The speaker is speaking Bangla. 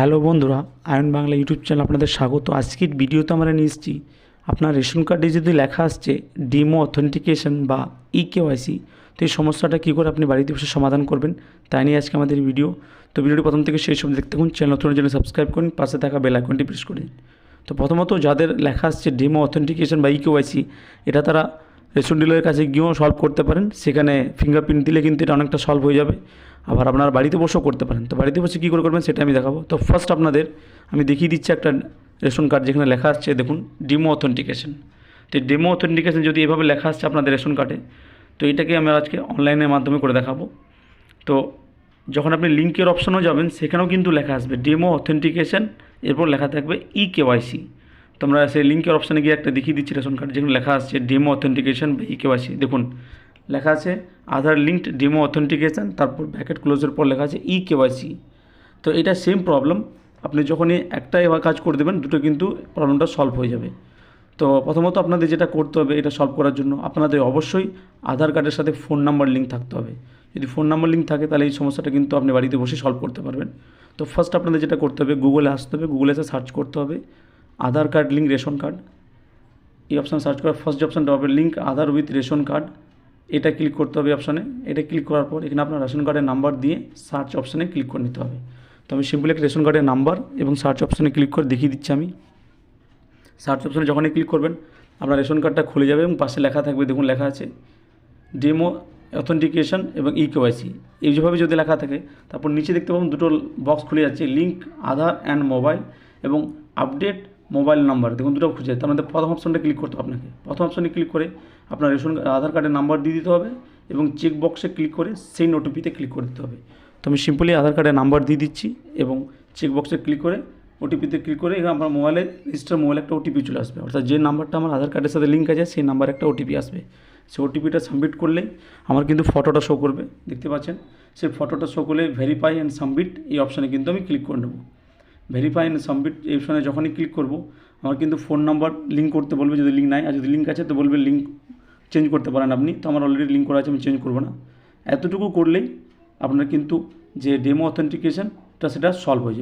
হ্যালো বন্ধুরা আয়ন বাংলা ইউটিউব চ্যানেল আপনাদের স্বাগত। আজকের ভিডিওতে আমরা নিয়ে এসেছি, আপনার রেশন কার্ডে যদি লেখা আসছে ডিমো অথেন্টিকেশন বা ই কেওয়াইসি তো এই সমস্যাটা কী করে আপনি বাড়িতে বসে সমাধান করবেন, তাই নিয়ে আজকে আমাদের ভিডিও। তো ভিডিওটি প্রথম থেকে শেষ সব দেখতে থাকুন, চ্যানেল নতুন চ্যানেল সাবস্ক্রাইব করুন, পাশে থাকা বেল আইকনটি প্রেস করে দিন তো প্রথমত যাদের লেখা আসছে ডিমো অথেন্টিকেশন বা ই কেওয়াইসি এটা তারা রেশন ডিলারের কাছে গিয়েও সলভ করতে পারেন, সেখানে ফিঙ্গারপ্রিন্ট দিলে কিন্তু এটা অনেকটা সলভ হয়ে যাবে। আবার আপনার বাড়িতে বসেও করতে পারেন। তো বাড়িতে বসে কী করে করবেন সেটা আমি দেখাবো। তো ফার্স্ট আপনাদের আমি দেখিয়ে দিচ্ছি একটা রেশন কার্ড যেখানে লেখা আসছে দেখুন ডিমো অথেন্টিকেশন তো ডেমো অথেন্টিকেশন যদি এভাবে লেখা আসছে আপনাদের রেশন কার্ডে তো এটাকে আমি আজকে অনলাইনের মাধ্যমে করে দেখাবো। তো যখন আপনি লিঙ্কের অপশনেও যাবেন, সেখানেও কিন্তু লেখা আসবে ডেমো অথেন্টিকেশন এরপর লেখা থাকবে ই কেওয়াইসি তোমরা সেই লিঙ্কের অপশানে গিয়ে একটা দেখিয়ে দিচ্ছি রেশন কার্ড যেখানে লেখা আসছে ডেমো অথেন্টিকেশন বা ই কেওয়াইসি দেখুন লেখা আছে, আধার লিঙ্কড ডেমো অথেন্টিকেশন, তারপর ব্যাকেট ক্লোজের পর লেখা আছে ই কেওয়াইসি তো এটা সেম প্রবলেম আপনি যখনই একটা এবার কাজ করে দেবেন, দুটো কিন্তু প্রবলেমটা সলভ হয়ে যাবে। তো প্রথমত আপনাদের যেটা করতে হবে এটা সলভ করার জন্য, আপনাদের অবশ্যই আধার কার্ডের সাথে ফোন নাম্বার লিঙ্ক থাকতে হবে। যদি ফোন নাম্বার লিঙ্ক থাকে, তাহলে এই সমস্যাটা কিন্তু আপনি বাড়িতে বসে সলভ করতে পারবেন। তো ফার্স্ট আপনাদের যেটা করতে হবে গুগলে আসতে হবে গুগলে এসে সার্চ করতে হবে, Aadhaar card link ration card. এই অপশান সার্চ করার ফার্স্ট যে অপশানটা হবে link Aadhaar with ration card. এটা ক্লিক করতে হবে অপশানে এটা ক্লিক করার পর এখানে আপনার রেশন কার্ডের নাম্বার দিয়ে সার্চ অপশানে ক্লিক করে নিতে হবে। তো আমি সিম্পলি একটা রেশন কার্ডের নাম্বার এবং সার্চ অপশানে ক্লিক করে দেখিয়ে দিচ্ছি আমি। সার্চ অপশানে যখনই ক্লিক করবেন, আপনার রেশন কার্ডটা খুলে যাবে এবং পাশে লেখা থাকবে, দেখুন লেখা আছে ডেমো অথেন্টিকেশন এবং ই কেওয়াইসি এই যেভাবে যদি লেখা থাকে, তারপর নিচে দেখতে পাবেন দুটো বক্স খুলে যাচ্ছে লিঙ্ক আধার অ্যান্ড মোবাইল এবং আপডেট মোবাইল নাম্বার, দেখুন দুটো খুঁজে, তার মধ্যে প্রথম অপশনটা ক্লিক করতে হবে আপনাকে। প্রথম অপশনে ক্লিক করে আপনার রেশন, আধার কার্ডের নাম্বার দিয়ে দিতে হবে এবং চেক বক্সে ক্লিক করে সেই ওটিপিতে ক্লিক করে দিতে হবে। তো আমি সিম্পলি আধার কার্ডের নাম্বার দিয়ে দিচ্ছি এবং চেক বক্সে ক্লিক করে ওটিপিতে ক্লিক করে এখানে আমার মোবাইলে রেজিস্টার মোবাইলে একটা ওটিপি চলে আসবে। অর্থাৎ যে নাম্বারটা আমার আধার কার্ডের সাথে লিঙ্ক আছে, সেই নাম্বার একটা ওটিপি আসবে। সেই ওটিপিটা সাবমিট করলেই আমার কিন্তু ফটোটা শো করবে। দেখতে পাচ্ছেন? সেই ফটোটা শো করলে ভেরিফাই অ্যান্ড সাবমিট এই অপশানে কিন্তু আমি ক্লিক করে নেব। ভেরিফাই অ্যান্ড সাবমিট এই অপশনে যখনই ক্লিক করব, আমার কিন্তু ফোন নাম্বার লিঙ্ক করতে বলবে, যদি লিঙ্ক নাই, আর যদি লিঙ্ক আছে, তো বলবে লিঙ্ক চেঞ্জ করতে পারেন আপনি। তো আমার অলরেডি লিঙ্ক করা আছে, আমি চেঞ্জ করব না। এতটুকু করলেই আপনার কিন্তু যে ডেমো অথেন্টিকেশনটা সেটা সলভ হয়ে যাবে।